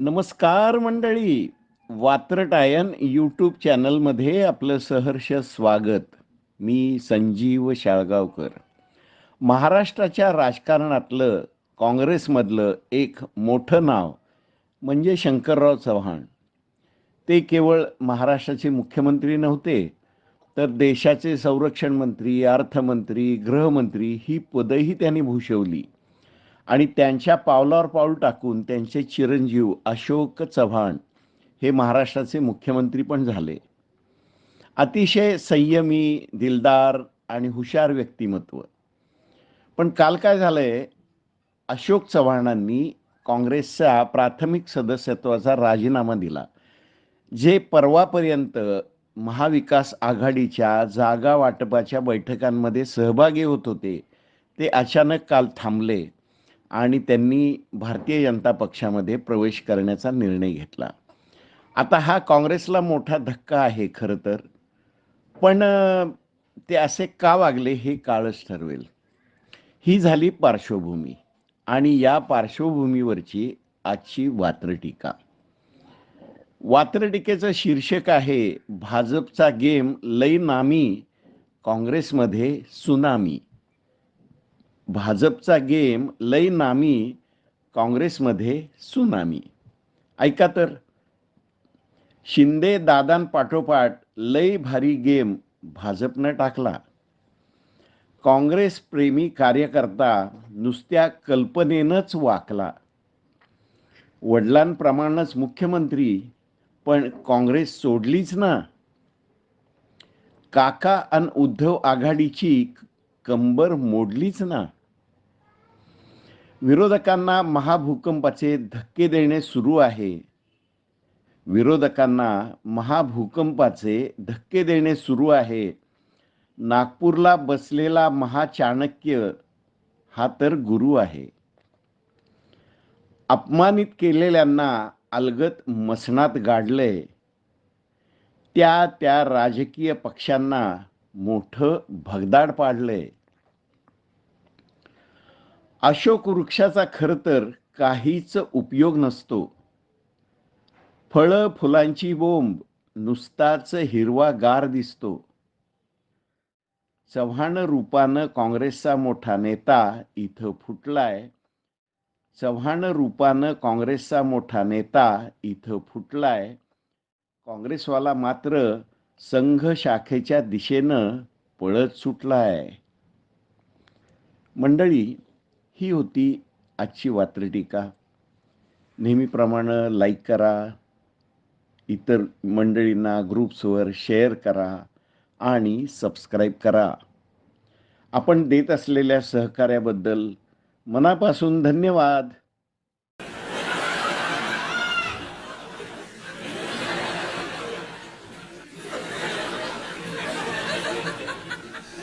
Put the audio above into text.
नमस्कार मंडळी. वात्रटायन यूट्यूब चॅनलमध्ये आपलं सहर्ष स्वागत. मी संजीव शाळगावकर. महाराष्ट्राच्या राजकारणातलं काँग्रेसमधलं एक मोठं नाव म्हणजे शंकरराव चव्हाण. ते केवळ महाराष्ट्राचे मुख्यमंत्री नव्हते तर देशाचे संरक्षण मंत्री अर्थमंत्री गृहमंत्री ही पदही त्यांनी भूषवली. आणि त्यांच्या पावलावर पाऊल टाकून त्यांचे चिरंजीव अशोक चव्हाण हे महाराष्ट्राचे मुख्यमंत्री पण झाले. अतिशय संयमी दिलदार आणि हुशार व्यक्तिमत्व. पण काल काय झालंय? अशोक चव्हाणांनी काँग्रेसच्या प्राथमिक सदस्यत्वाचा राजीनामा दिला जे परवापर्यंत महाविकास आघाडीच्या जागा वाटपाच्या बैठकांमध्ये सहभागी होत होते ते अचानक काल थांबले. आणि त्यांनी भारतीय जनता पक्षामध्ये प्रवेश करण्याचा निर्णय घेतला. आता हा काँग्रेसला मोठा धक्का आहे खरं तर. पण ते असे का वागले हे काळच ठरवेल. ही झाली पार्श्वभूमी आणि या पार्श्वभूमीवरची आजची वात्रटीका वात्रटीकेचं शीर्षक आहे भाजपचा गेम लई नामी काँग्रेसमध्ये सुनामी. भाजपचा गेम लय नामी काँग्रेसमध्ये सुनामी. ऐका तर. शिंदे दादांपाठोपाठ लय भारी गेम भाजपनं टाकला. काँग्रेस प्रेमी कार्यकर्ता नुसत्या कल्पनेनंच वाकला. वडिलांप्रमाणेच मुख्यमंत्री पण काँग्रेस सोडलीच ना. काका आणि उद्धव आघाडीची कंबर मोडलीच ना. विरोधकांना महाभूकंपाचे धक्के देणे सुरू आहे. विरोधकांना महाभूकंपाचे धक्के देणे सुरू आहे. नागपूरला बसलेला महाचाणक्य हा तर गुरु आहे. अपमानित केलेल्यांना अलगत मसणात गाडलंय. त्या त्या राजकीय पक्षांना मोठं भगदाड पाडलंय. अशोक वृक्षाचा खरं तर काहीच उपयोग नसतो. फळं फुलांची बोंब नुसताच हिरवा गार दिसतो. चव्हाण रूपानं काँग्रेसचा मोठा नेता इथं फुटलाय. चव्हाण रूपानं काँग्रेसचा मोठा नेता इथं फुटलाय. काँग्रेसवाला मात्र संघ शाखेच्या दिशेनं पळत सुटलाय. मंडळी ही होती आजची वात्रटीका नेहमीप्रमाणे लाईक करा. इतर मंडळींना ग्रुप्सवर शेअर करा आणि सबस्क्राईब करा. आपण देत असलेल्या सहकार्याबद्दल मनापासून धन्यवाद.